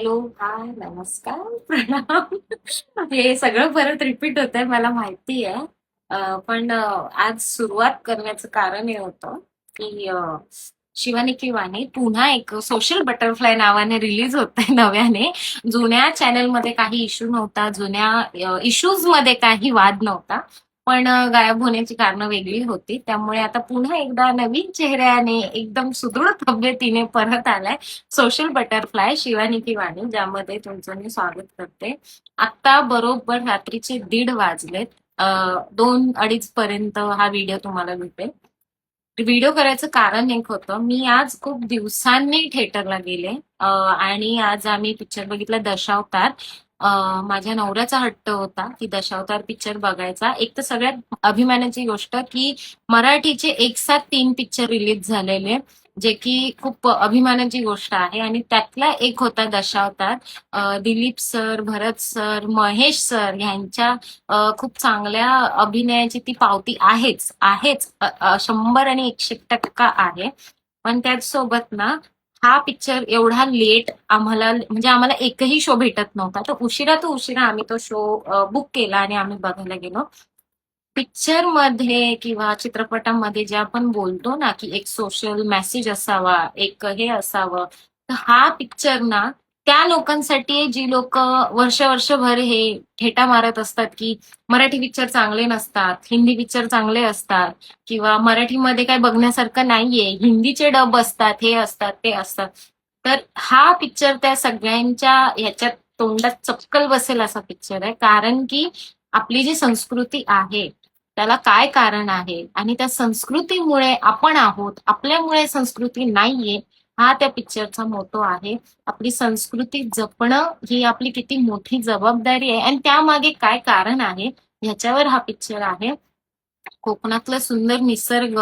Hello hi नमस्कार प्रणाम. हे सगळं परत रिपीट होत आहे मला माहिती आहे. पण आज सुरुवात करण्याचं कारण हे होतं की शिवानी किवानी पुन्हा एक सोशल बटरफ्लाय नावाने रिलीज होत आहे नव्याने. जुन्या चॅनलमध्ये काही इश्यू नव्हता जुन्या इश्यूजमध्ये काही वाद नव्हता. पण गायब होण्याची कारणं वेगळी होती. त्यामुळे आता पुन्हा एकदा नवीन चेहऱ्याने एकदम सुदृढ तब्येतीने परत आलाय सोशल बटरफ्लाय शिवानी किवाणी ज्यामध्ये तुमचं मी स्वागत करते. आता बरोबर रात्रीचे दीड वाजलेत. दोन अडीच पर्यंत हा व्हिडिओ तुम्हाला भेटेल. व्हिडिओ करायचं कारण एक होतं मी आज खूप दिवसांनी थिएटरला गेले. आणि आज आम्ही पिक्चर बघितला दशावतार. माझ्या नवऱ्याचा हट्ट होता. की दशावतार पिक्चर बघायचा. एक तर सगळ्यात अभिमानाची गोष्ट की मराठीचे एक साथ तीन पिक्चर रिलीज झालेले जे की खूप अभिमानाची गोष्ट आहे. आणि त्यातला एक होता Dashavatar. Dilip sir Bharat sir Mahesh sir यांच्या खूप चांगल्या अभिनयाची ती पावती आहेच. आहेच. शंभर आणि एकशे टक्का आहे. पण त्याचसोबत ना हा पिक्चर एवढा लेट आम्हाला म्हणजे आम्हाला एकही शो भेटत नव्हता. तर उशिरा तो उशिरा आम्ही तो शो बुक केला आणि आम्ही बघायला गेलो. पिक्चरमध्ये किंवा चित्रपटामध्ये जे आपण बोलतो ना की एक सोशल मेसेज असावा एक हे असावं तर हा पिक्चर ना त्या लोकांसाठी आहे जी लोक वर्ष वर्षभर हे ठेटा मारत असतात की मराठी पिक्चर चांगले नसतात हिंदी पिक्चर चांगले असतात किंवा मराठीमध्ये काय बघण्यासारखं नाहीये हिंदीचे डब असतात हे असतात ते असतात. तर हा पिक्चर त्या सगळ्यांच्या ह्याच्यात तोंडात चपकल बसेल असा पिक्चर आहे. कारण की आपली जी संस्कृती आहे त्याला काय कारण आहे? आणि त्या संस्कृतीमुळे आपण आहोत आपल्यामुळे संस्कृती नाहीये हा त्या पिक्चरचा मोठो आहे. आपली संस्कृती जपणं ही आपली किती मोठी जबाबदारी आहे. आणि त्यामागे काय कारण आहे? ह्याच्यावर हा पिक्चर आहे. कोकणातलं सुंदर निसर्ग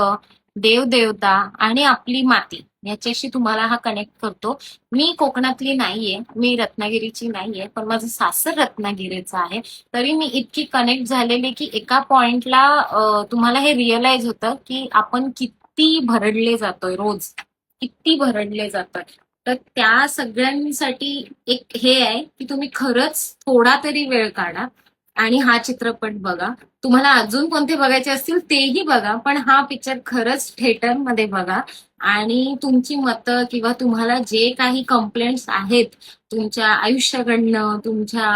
देवदेवता आणि आपली माती. याच्याशी तुम्हाला हा कनेक्ट करतो. मी कोकणातली नाहीये. मी रत्नागिरीची नाहीये. पण माझं सासर रत्नागिरीचं आहे. तरी मी इतकी कनेक्ट झालेली की एका पॉइंटला तुम्हाला हे रिअलाइज होतं की आपण किती भरडले जातोय रोज. किती भरडले जातात. तर त्या सगळ्यांसाठी एक हे आहे की तुम्ही खरंच थोडा तरी वेळ काढा आणि हा चित्रपट बघा. तुम्हाला अजून कोणते बघायचे असतील तेही बघा पण हा पिक्चर खरंच थिएटरमध्ये बघा. आणि तुमची मतं किंवा तुम्हाला जे काही कंप्लेंट्स आहेत तुमच्या आयुष्याकडनं तुमच्या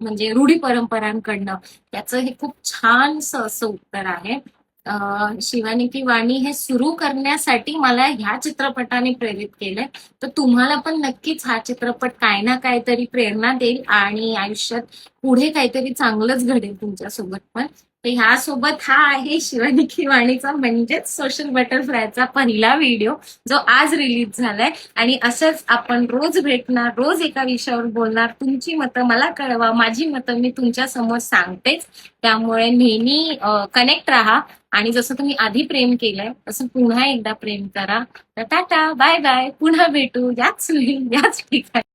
म्हणजे रूढी परंपरांकडनं त्याचं हे खूप छानसं असं उत्तर आहे. शिवानी की वाणी हे सुरू करण्यासाठी मला ह्या चित्रपटाने प्रेरित केलंय. तर तुम्हाला पण नक्कीच हा चित्रपट काय ना काहीतरी प्रेरणा देईल आणि आयुष्यात पुढे काहीतरी चांगलंच घडेल तुमच्यासोबत पण. ह्यासोबत हा आहे शिवानी वाणीचा म्हणजेच सोशल बटरफ्लायचा पहिला व्हिडिओ जो आज रिलीज झालाय. आणि असंच आपण रोज भेटणार रोज एका विषयावर बोलणार. तुमची मतं मला कळवा माझी मतं मी तुमच्यासमोर सांगतेच. त्यामुळे नेहमी कनेक्ट राहा. आणि जसं तुम्ही आधी प्रेम केलंय तसं पुन्हा एकदा प्रेम करा. तर टाटा बाय बाय पुन्हा भेटू. याच याच ठिकाणी.